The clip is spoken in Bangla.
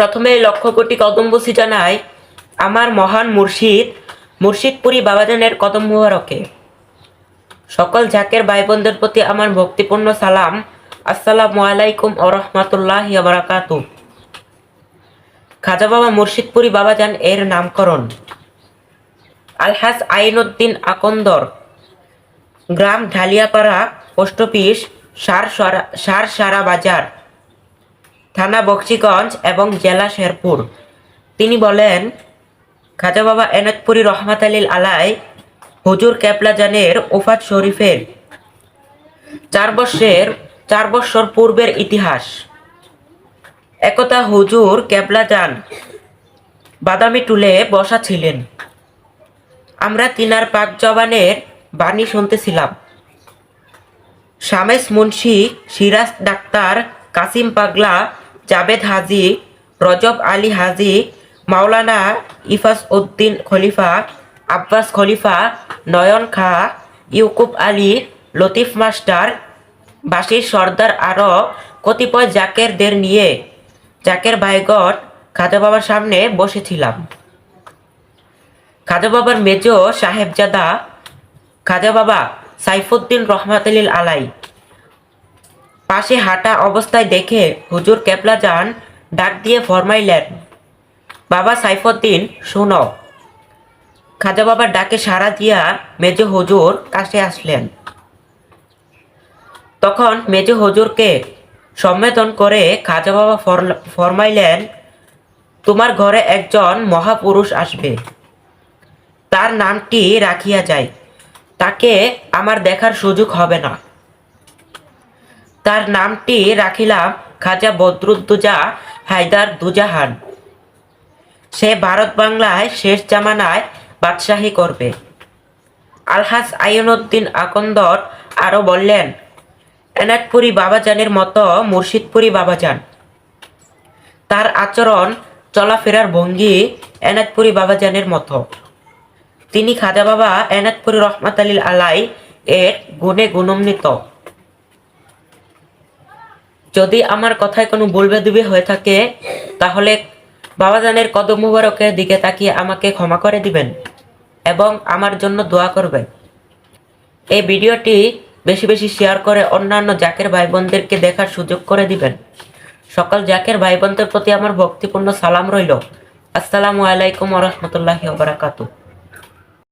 প্রথমে লক্ষ কোটি কদম্বসী জানাই আমার মহান মুর্শিদ, মুর্শিদপুরী বাবাজানের কদম মুবারকে। সকল ঝাকের ভাই বোনদের প্রতি আমার ভক্তিপূর্ণ সালাম। আসসালামু আলাইকুম ও রহমতুল্লাহ বারাকাতু। খাজা বাবা মুর্শিদপুরী বাবাজান এর নামকরণ। আলহাজ আইনউদ্দিন আকন্দর। গ্রাম ঢালিয়াপাড়া, পোস্ট অফিস সার সারা বাজার। থানা বক্সিগঞ্জ এবং জেলা শেরপুর। তিনি বলেন, খাজা বাবা এনাদপুরি রহমাত আলীল আলাই হুজুর ক্যাপলাজানের ওফাত শরীফের চার বৎসের চার বৎসর পূর্বের ইতিহাস। একতা হুজুর ক্যাপলাজান বাদামি টুলে বসা ছিলেন। আমরা তিনার পাক জবানের বাণী শুনতেছিলাম। শামেস মুন্সি সিরাজ ডাক্তার কাসিম পাগলা জাবেদ হাজি, রজব আলী হাজি, মাওলানা ইফাস উদ্দিন খলিফা, আব্বাস খলিফা, নয়ন খা, ইউকুব আলী, লতিফ মাস্টার বাসির সর্দার আরও কতিপয় জাকেরদের নিয়ে জাকের ভাইগট খাজা বাবার সামনে বসেছিলাম। খাজা বাবার মেজ সাহেবজাদা খাজা বাবা সাইফুদ্দিন রহমাতুল্লিল আলাই পাশে হাঁটা অবস্থায় দেখে হুজুর কেপলা যান, ডাক দিয়ে ফরমাইলেন, বাবা সাইফুদ্দিন, শুনো। খাজা বাবার ডাকে সাড়া দিয়া মেজ হুজুর কাছে আসলেন। তখন মেজ হুজুরকে সম্মেদন করে খাজা বাবা ফরমাইলেন, তোমার ঘরে একজন মহাপুরুষ আসবে। তার নামটি রাখিয়া যায় তাকে আমার দেখার সুযোগ হবে না। তার নামটি রাখিলাম খাজা বদরুদ্দুজা হায়দার দুজাহান। সে ভারত বাংলায় শেষ জামানায় বাদশাহী করবে। আলহাজ আইনুদ্দিন আকন্দর আরও বললেন এনাদপুরি বাবাজানের মতো মুর্শিদপুরি বাবাজান। তার আচরণ, চলাফেরার ভঙ্গি এনাদপুরি বাবাজানের মতো। তিনি খাজা বাবা এনাদপুরি রহমাত আলীল আলাই এর গুণে গুণান্বিত। যদি আমার কথায় কোনো বলবে দিবে হয়ে থাকে, তাহলে বাবাজানের কদম মুবারকের দিকে তাকিয়ে আমাকে ক্ষমা করে দিবেন এবং আমার জন্য দোয়া করবেন। এই ভিডিওটি বেশি বেশি শেয়ার করে অন্যান্য জাকের ভাই বোনদেরকে দেখার সুযোগ করে দিবেন। সকল জাকের ভাই বোনদের প্রতি আমার ভক্তিপূর্ণ সালাম রইল। আসসালামু আলাইকুম রহমতুল্লাহি বারাকাতু